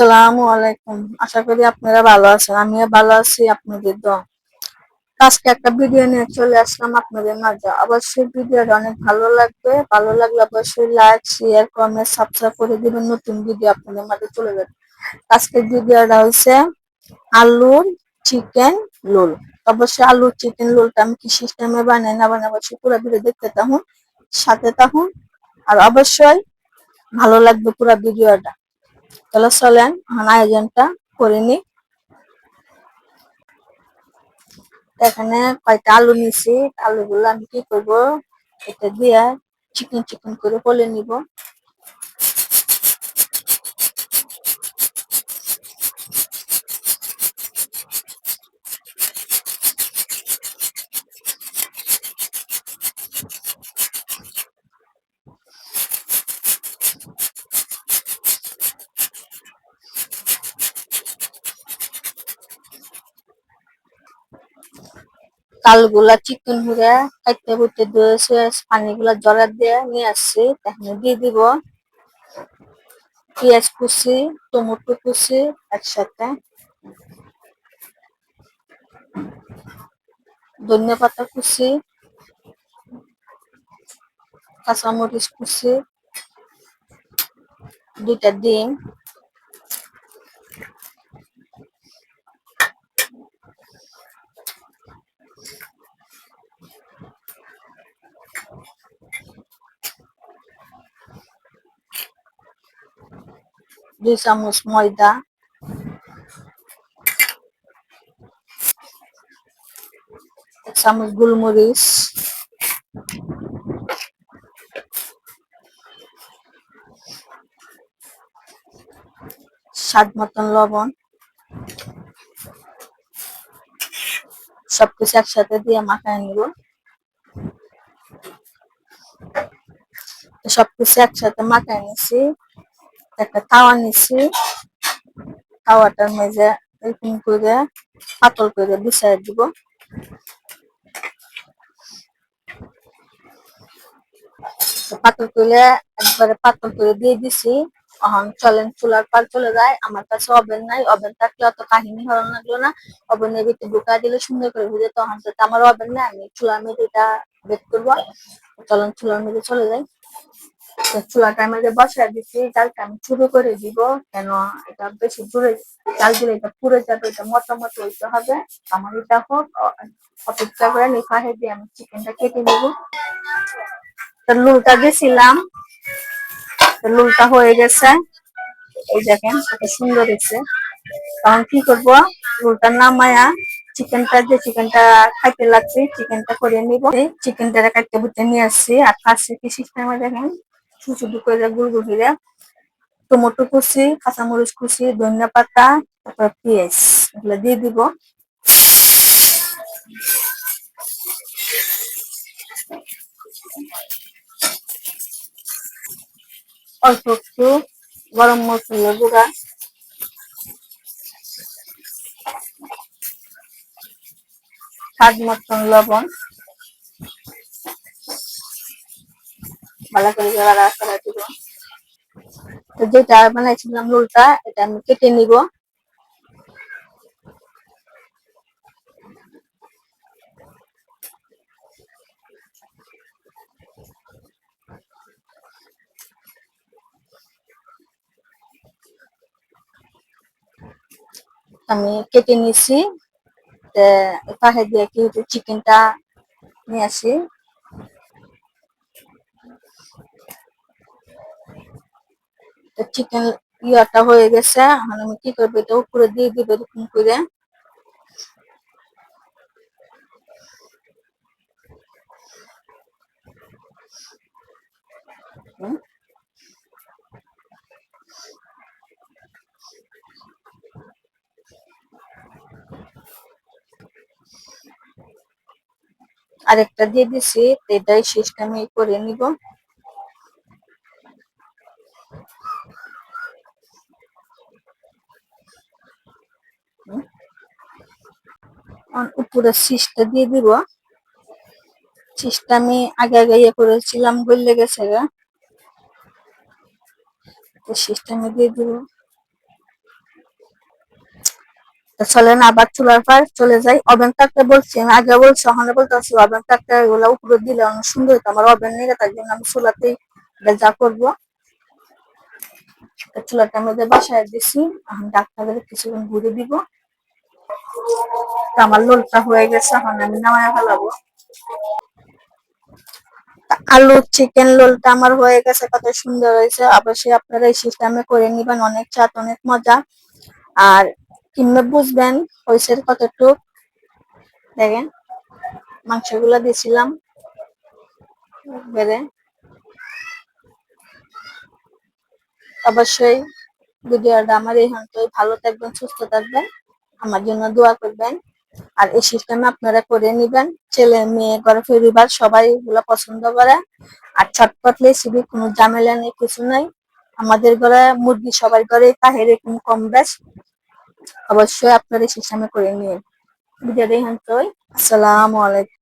আসসালামু আলাইকুম। আশা করি আপনারা ভালো আছেন, আমিও ভালো আছি, আপনাদের দোয়া। আজকে একটা ভিডিও নিয়ে চলে আসলাম আপনাদের মাঝে। অবশ্যই ভিডিওটা অনেক ভালো লাগবে। ভালো লাগলে অবশ্যই লাইক শেয়ার কমেন্ট সাবস্ক্রাইব করে দিবেন। নতুন ভিডিও আপনাদের মাঝে চলে যাবে। আজকের ভিডিওটা হচ্ছে আলুর চিকেন লোল অবশ্যই আলুর চিকেন লোলটা আমি কি সিস্টেমে বানাই না বানাই অবশ্যই পুরো ভিডিও দেখতে থাকুন, সাথে থাকুন। আর অবশ্যই ভালো লাগবে পুরো ভিডিওটা। তাহলে আয়োজনটা করে নি। এখানে কয়টা আলু নিছি আলুগুলো আমি কি করব? এটা দিয়ে চিকন চিকন করে বলে নিব। কালগুলা চিকন হুড়ে কাটতে বুটতে দিয়েছে পানিগুলা জড়া দিয়ে নিয়ে আসছি। এখানে দিয়ে দিব পেঁয়াজ কুচি, টমেটো কুচি একসাথে। ধনিয়া পাতা কুচি, কাঁচামরিচ কুচি, দুইটা ডিম। দুই চামচ ময়দা এক চামচ গোলমরিচ স্বাদ মতন লবণ সবকিছু একসাথে দিয়ে মাখায় নিব সবকিছু একসাথে মাখায় নিছি একটা তাওয়া নিছি। তাওয়াটার মেঝে এরকম করে পাতল করে বিছাই দিব। পাতল করে একবারে পাতল করে দিয়ে দিছি। এখন চলেন চুলার পার চলে যায়। আমার কাছে ওভেন নাই। ওভেন থাকলে অত কাহিনী হওয়ার লাগল না। ওভেনের ভিতরে ঢুকা দিলে সুন্দর করে বুঝে তখন তো আমার ওভেন নাই, আমি চুলার মেঝে এটা বেক করব। চলেন চুলার মেঝে চলে যাই। চুলাটা মধ্যে বসায় দিচ্ছি চালটা আমি শুরু করে দিব, কেন এটা বেশি দূরে চাল দিলে এটা পুড়ে যাবে, এটা মতো মতো হইতে হবে। আমার এটা হোক অপেক্ষা করে নিফা দিয়ে আমি চিকেনটা কেটে নেব। লুলটা দিয়েছিলাম লুলটা হয়ে গেছে। এই দেখেন, কত সুন্দর হয়েছে। তখন কি করব লুলটা নামায়া চিকেনটা যে চিকেনটা খাইতে লাগছে, চিকেনটা করে নিব। চিকেনটা কাটতে বুটে নিয়ে আসছি, আর কাছে কি সিস্টেমে দেখেন? ছোট করে গুড় গুড়িয়ে টমেটো কুচি কুচি, ধনিয়া পাতা, তারপর পেঁয়াজ, এগুলো দিয়ে দিব। অল্প একটু গরম মশলা গুঁড়া। স্বাদ মতন লবণ। ভালো করে জোড়া রাখা দিব তো যেটা বানাইছিলাম রোলটা, এটা আমি কেটে নিব। আমি কেটে নিছি। পাশে দিয়ে কি চিকেনটা নিয়ে আসি। চিকেন ইয়াটা হয়ে গেছে। এখন আমি কি করব, এটা উপরে দিয়ে দিব এরকম করে। আরেকটা দিয়ে দিছি এটাই সিস্টেমে করে নিব। উপরে সিসটা দিয়ে দিব। সিসটা আমি আগে আগে ইয়ে করেছিলাম, গলে গেছে গা। তো দিয়ে দিব। তো চলেন, আবার চলে বলছি, আমি আগে বলছি, ওখানে উপরে দিলে অনেক সুন্দর হতো আমার ওভেন নেই তার জন্য আমি চুলাতেই যা করব। চুলাটা মধ্যে বাসায় দিছি। এখন ডাক্তার কিছুক্ষণ ঘুরে দিব। আমার লোলটা হয়ে গেছে, এখন আমি নামায় ফেলাবো। আলু চিকেন লোলটা আমার হয়ে গেছে, কত সুন্দর হয়েছে। অবশ্যই আপনারা এই সিস্টেমে করে নিবেন, অনেক স্বাদ, অনেক মজা। আর কিংবা বুঝবেন হয়েছে কতটুক। দেখেন, মাংসগুলো দিয়েছিলাম বেড়ে। অবশ্যই ভিডিওটা আমার এই হন্তই ভালো থাকবেন, সুস্থ থাকবেন। আমার জন্য দোয়া করবেন। আর এই সিস্টেমে আপনারা করে নিবেন। ছেলে, মেয়ে, ঘরে পরিবার সবাই এগুলো পছন্দ করে। আর ছটপট রেসিপি কোনো ঝামেলা নেই, কিছু নাই। আমাদের ঘরে, মুরগি সবার ঘরে, তাহের এরকম কম বেশ। অবশ্যই আপনারা এই সিস্টেমে করে নিন। ভিডিওটা এই হন্তই আসসালামু আলাইকুম।